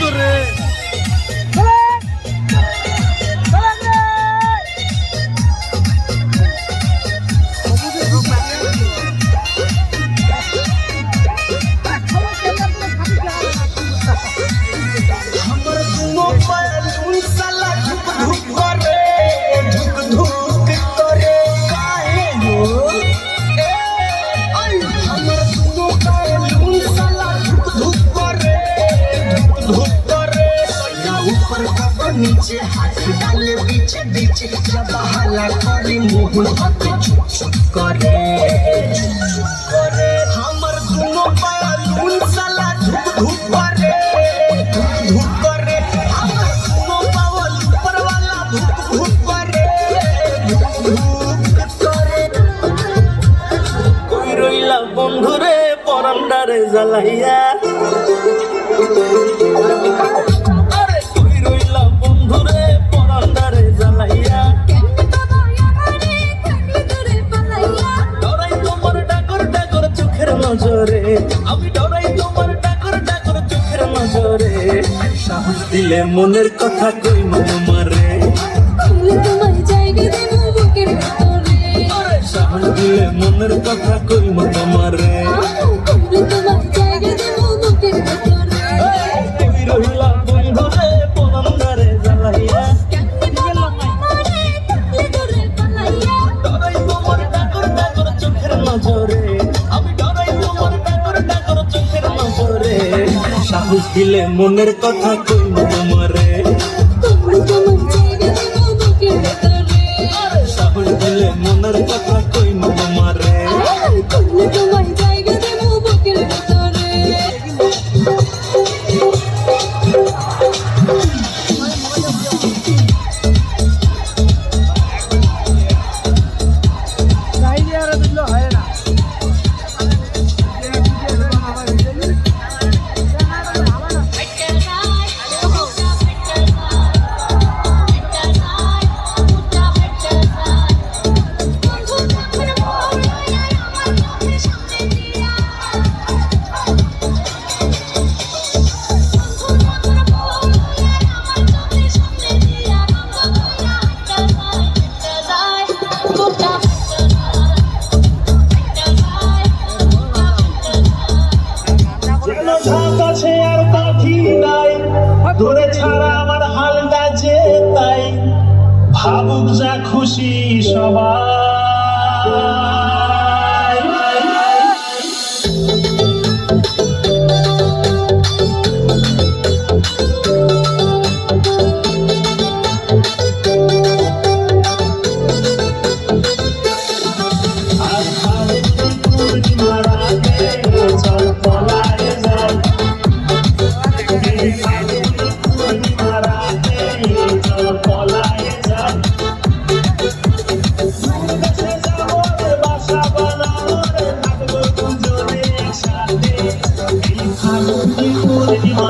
torre নিচে হাসপাতালে বিচে বিচে জবাহালা করে মোহন হাত করে জ্বালাইয়া দিলে মনের কথা কই মারে? দিলে মনের কথা কই দিলে মনের কথা কই তোমারে। সাহস দিলে মনের কথা কই ভাবুক যা খুশি সবাই। পূর্ণিমা